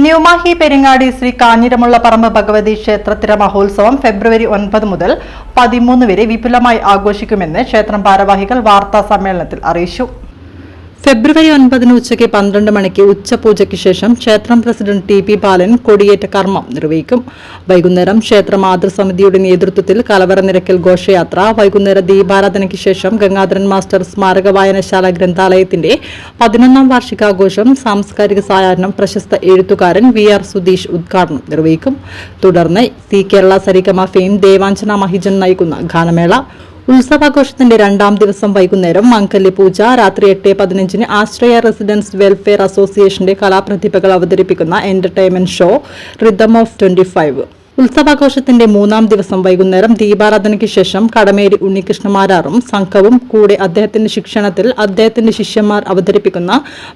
ന്യൂമാഹി പെരിങ്ങാടി ശ്രീ കാഞ്ഞിരമുള്ള പറമ്പ് ഭഗവതി ക്ഷേത്രത്തിര മഹോത്സവം ഫെബ്രുവരി ഒൻപത് മുതൽ പതിമൂന്ന് വരെ വിപുലമായി ആഘോഷിക്കുമെന്ന് ക്ഷേത്രം ഭാരവാഹികൾ വാർത്താ സമ്മേളനത്തിൽ അറിയിച്ചു. ഫെബ്രുവരി ഒൻപതിന് ഉച്ചയ്ക്ക് പന്ത്രണ്ട് മണിക്ക് ഉച്ചപൂജയ്ക്ക് ശേഷം ക്ഷേത്രം പ്രസിഡന്റ് ടി പി ബാലൻ കൊടിയേറ്റ കർമ്മം നിർവഹിക്കും. വൈകുന്നേരം ക്ഷേത്ര മാതൃസമിതിയുടെ നേതൃത്വത്തിൽ കലവറ നിരക്കൽ ഘോഷയാത്ര വൈകുന്നേര ദീപാരാധനയ്ക്ക് ശേഷം ഗംഗാധരൻ മാസ്റ്റർ സ്മാരക വായനശാല ഗ്രന്ഥാലയത്തിന്റെ പതിനൊന്നാം വാർഷികാഘോഷം സാംസ്കാരിക സായാഹ്നം പ്രശസ്ത എഴുത്തുകാരൻ വി ആർ സുധീഷ് ഉദ്ഘാടനം നിർവഹിക്കും. തുടർന്ന് സി കേരള സരിഗമ ഫെയിം ദേവാഞ്ജന മഹിജൻ നയിക്കുന്ന ഗാനമേള ഉത്സവാഘോഷത്തിന്റെ രണ്ടാം ദിവസം വൈകുന്നേരം മംഗല്യ പൂജ രാത്രി എട്ട് പതിനഞ്ചിന് ആശ്രയ റെസിഡൻസ് വെൽഫെയർ അസോസിയേഷന്റെ കലാപ്രതിഭകൾ അവതരിപ്പിക്കുന്ന entertainment show rhythm of twenty ഉത്സവാഘോഷത്തിന്റെ മൂന്നാം ദിവസം വൈകുന്നേരം ദീപാരാധനയ്ക്ക് ശേഷം കടമേരി ഉണ്ണികൃഷ്ണമാരാറും സംഘവും കൂടെ അദ്ദേഹത്തിന്റെ ശിക്ഷണത്തിൽ അദ്ദേഹത്തിന്റെ ശിഷ്യന്മാർ അവതരിപ്പിക്കുന്ന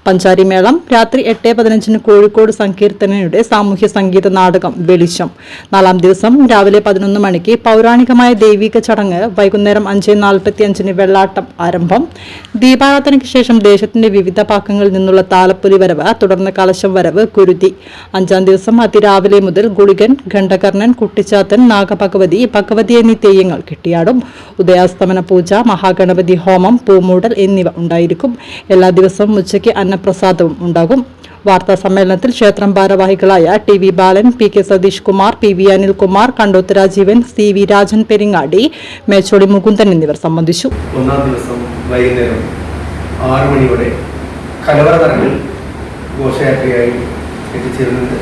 പഞ്ചാരിമേളം രാത്രി എട്ട് പതിനഞ്ചിന് കോഴിക്കോട് സങ്കീർത്തനയുടെ സാമൂഹ്യ സംഗീത നാടകം വെളിച്ചം. നാലാം ദിവസം രാവിലെ പതിനൊന്ന് മണിക്ക് പൗരാണികമായ ദൈവിക ചടങ്ങ് വൈകുന്നേരം അഞ്ച് നാൽപ്പത്തി അഞ്ചിന് വെള്ളാട്ടം ആരംഭം. ദീപാരാധനയ്ക്ക് ശേഷം ദേശത്തിന്റെ വിവിധ ഭാഗങ്ങളിൽ നിന്നുള്ള താലപ്പൊലി വരവ് തുടർന്ന് കലശം വരവ് കുരുതി. അഞ്ചാം ദിവസം അതിരാവിലെ മുതൽ ഗുളികൻ ഖണ്ഡകർണൻ കുട്ടിച്ചാത്തൻ നാഗഭഗവതി ഭഗവതി എന്നീ തെയ്യങ്ങൾ കിട്ടിയാടും ഉദയാസ്തമന പൂജ മഹാഗണപതി ഹോമം പൂമൂടൽ എന്നിവ ഉണ്ടായിരിക്കും. എല്ലാ ദിവസവും ഉച്ചയ്ക്ക് അന്നപ്രസാദവും ഉണ്ടാകും. വാർത്താ സമ്മേളനത്തിൽ ക്ഷേത്രം ഭാരവാഹികളായ T V Balan P K Satheesh Kumar P V Anilkumar Kandoth Rajeevan C V Rajan Peringadi Mechodi Mukundan എന്നിവർ സംബന്ധിച്ചു. ഒന്നാം ദിവസം വൈകുന്നേരം ആറു മണിയോടെ കലവറ തറങ്ങൾ ഘോഷയാത്രയായി എത്തിച്ചേരുന്നുണ്ട്.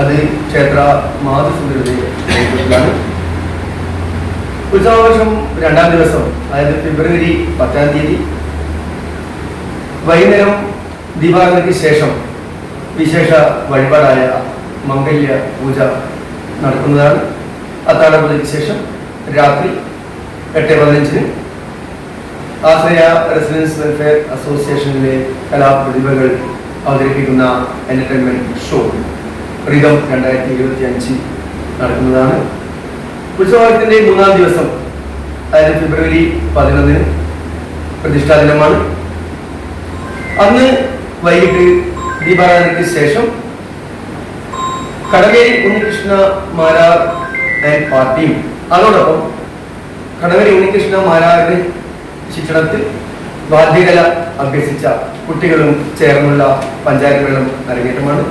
അത് ക്ഷേത്ര മാതൃസുന്ദരയുടെ നേതൃത്വത്തിലാണ്. ഉത്സവാഘോഷം രണ്ടാം ദിവസം അതായത് ഫെബ്രുവരി പത്താം തീയതി. വൈകുന്നേരം ദീപാരാധനയ്ക്ക് ശേഷം വിശേഷ വഴിപാടായ മംഗല്യ പൂജ നടക്കുന്നതാണ്. അത്താഴ പൂജയ്ക്ക് ശേഷം രാത്രി എട്ട് പതിനഞ്ചിന് ആശ്രയ റെസിഡൻസ് വെൽഫെയർ അസോസിയേഷനിലെ കലാപ്രതിഭകൾ അവതരിപ്പിക്കുന്ന എന്റർടൈൻമെന്റ് ഷോ റിതം രണ്ടായിരത്തി ഇരുപത്തി അഞ്ച് നടക്കുന്നതാണ്. ഉത്സവത്തിന്റെ മൂന്നാം ദിവസം അതായത് ഫെബ്രുവരി പതിനൊന്നിന് പ്രതിഷ്ഠാ ദിനമാണ്. അന്ന് വൈകിട്ട് ദീപാരാധനയ്ക്ക് ശേഷം കടകേരി ഉണ്ണികൃഷ്ണ മാരാർ ആൻഡ് പാർട്ടിയും അതോടൊപ്പം കടവേരി ഉണ്ണികൃഷ്ണ മാരാറിന് ശിക്ഷണത്തിൽ വാദ്യകല അഭ്യസിച്ച കുട്ടികളും ചേർന്നുള്ള പഞ്ചായത്ത് വെള്ളം അരങ്ങേറ്റമാണ്.